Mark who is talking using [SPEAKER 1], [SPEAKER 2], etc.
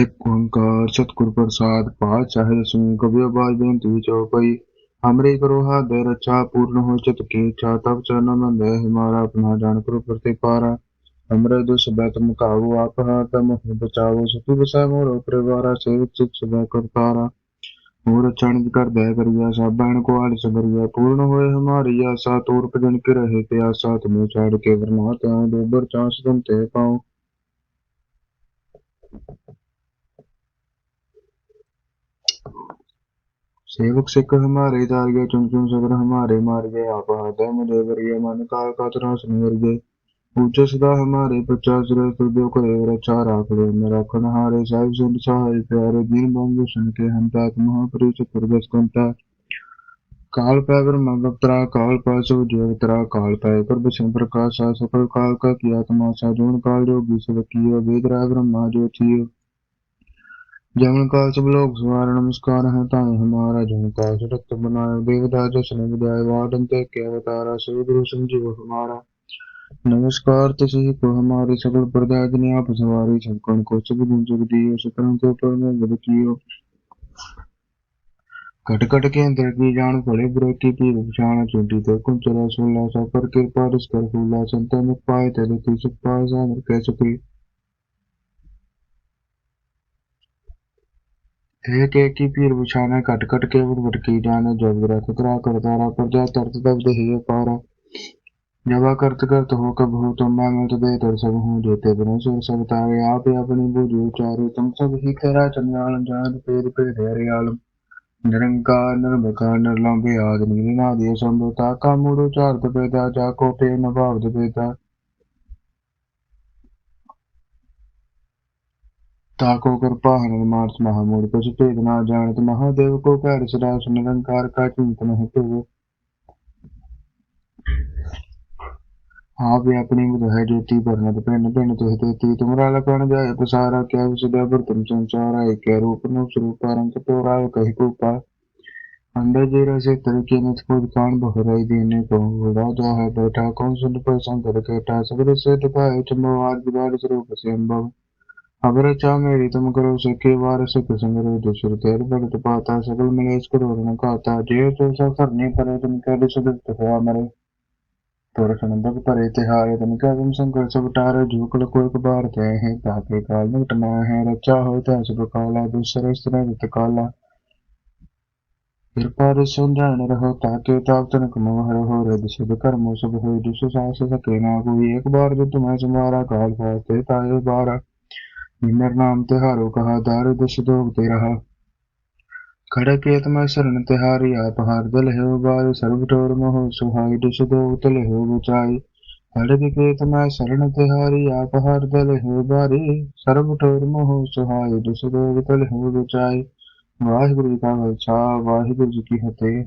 [SPEAKER 1] ਏਕ ਓੰਕਾਰ ਸਤਿਗੁਰ ਪ੍ਰਸਾਦ ਪਾਤਸ਼ਾਹ ਸੁਨ ਕਬਿਓ ਬਾਜ ਬੇਨਤੀ ਵਿਚੋ ਪਈ ਹਮਰੇ ਕਰੋ ਹਾਦਰ ਰਛਾ ਪੂਰਨ ਹੋ ਚਤ ਕੀ ਇਛਾ ਤਬ ਚਰਨ ਮੰਦੇ ਹਮਾਰਾ ਆਪਣਾ ਜਾਣ ਕਰੋ ਪ੍ਰਤੀ ਪਾਰਾ ਹਮਰੇ ਦੁਸ ਬੈਤ ਮੁਕਾਵੋ ਆਪ ਹਾਂ ਤਮ ਬਚਾਵੋ, ਸੁਤਿ ਬਸੈ ਮੋਰ ਪਰਿਵਾਰਾ ਸੇਵ ਚਿਤ ਸਦਾ ਕਰਤਾਰਾ। ਹੋਰ ਚਣ ਕਰ ਦਇ ਕਰਿਆ, ਸਾਬਣ ਕੋ ਹਾਲ ਸਗਰਿਆ, ਪੂਰਨ ਹੋਏ ਹਮਾਰੀ ਆਸਾ ਤੋਰ ਭਜਨ ਕੇ ਰਹੇ ਪਿਆਸਾ, ਤੁਮੇ ਛਾੜ ਕੇ ਵਰਮਾ ਤੇ ਡੋਬਰ ਚਾਂਸ ਤੁਮ ਤੇ ਪਾਓ सेवक सिख हमारे तार गए चुम चुम सगर हमारे मार गए आप हृदय मुझे वरिय मन काल का त्रास निवर गए ऊंचे सदा हमारे पचास रहे हृदय को रक्षा राख ले न रखन हारे साहिब सुन सहाय प्यारे दीन बंधु सुन के हम ताक महापरिच पुरगस कंता काल पै ब्रह्म बक्तरा काल पै सो जीवतरा काल पै कर बिशन प्रकाश सकल काल का किया तमाशा जोन काल जोगी सब कियो वेद राय ब्रह्मा ज्योतियो जमन काल सब लोग सवार नमस्कार है ताए हमारा जन काल सुरक्त बनाए देवता जसन विदाय वादन ते के अवतारा सुगुरु संजीव हमारा नमस्कार तसी को हमारी सकल प्रदाय दिन आप सवारी सबकन को सुख गुण सुख दियो सकन को पर में गद कियो कट कट के अंदर की जान पड़े बुरे की पीर पछाण चुटी तो कुंचला सोला सा पर कृपा रिस कर फूला संतन मुख पाए तेरे ती सुख पाए सामर कै सुखी एक एक की पीर बिछाना कट कट के बुट की जाने जब ग्रह करा कर तारा पर जा तरत तब दही पारा जबा करत करत हो कब हो तुम मैं मिलत बेहतर सब हूँ जेते बिना सुर सब तारे आप ही अपनी बुझ उचारे तुम सब ही खैरा चंद्राल जान पेर पे हरे आलम निरंकार निर्भकार निर्लंबे आदि निनादिय संभवता का मूड उचारत पेदा जाको पे न भाव ताको कृपा हनुमान महामूल कुछ भेद ना जानत महादेव को पैर सदास निरंकार का चिंतन हेतु आप ही अपनी बुध है ज्योति भरनत पिंड पिंड तुह तेती तुमरा लखन जाय पसारा क्या विसुदा पर तुम संसारा एक रूप नु स्वरूप रंग तोराय कहि कूपा अंडे जीरा से तरीके नित खुद कान बहराई देने को राजा है बैठा कौन सुन पर संकर केटा सगर से दिखाए चमवार विराट स्वरूप से अम्बव అభిరుచా మీరితము సఖ్యవారసు కుసుమరు దుసురు తేరు పడుతు పాత సగలు మిలేసుకుడు కాత జీవిత సఫర్ నీ పర్యటన కేడు సుదుర్తుగా మరి ਪੁਰਖਨ ਬਗ ਭਰੇ ਤਿਹਾਰੇ, ਤਨ ਕਦਮ ਸੰਕਰ ਸਭ ਟਾਰੇ ਜੂਕਲ ਕੋਈ ਕਬਾਰ ਤੇ ਹੈ ਤਾਕੇ ਕਾਲ ਨਿਕਟਨਾ ਹੈ ਰਚਾ ਹੋਇ ਤੈ ਸੁਭ ਕਾਲਾ ਦੂਸਰੇ ਸਤਨੇ ਵਿਤ ਕਾਲਾ। ਕਿਰਪਾ ਰਸੁਨ ਜਾਣ ਰਹੋ ਤਾਕੇ ਤਾਪ ਤਨ ਕਮੋ ਹਰ ਹੋ ਰਦ ਸੁਭ ਕਰਮੋ ਸਭ ਹੋਇ ਦੁਸ ਸਾਸ ਸਕੇ ਨਾ ਕੋਈ, ਇੱਕ ਬਾਰ ਜੋ ਤੁਮੈ ਸਮਾਰਾ ਕਾਲ ਫਾਸਤੇ ਤਾਏ ਬਾਰਾ। निमर नाम तिहारो कहा दार दश दोगते रहा खड़केत में शरण तिहारी आप हार दल है बार सर्व ठोर मोह सुहाई दश दोग तल है बुचाई खड़केत में शरण तिहारी आप हार दल है बारी सर्व ठोर मोह सुहाई दश दोग तल है बुचाई वाहिगुरु जी का खालसा वाहिगुरु जी की फतेह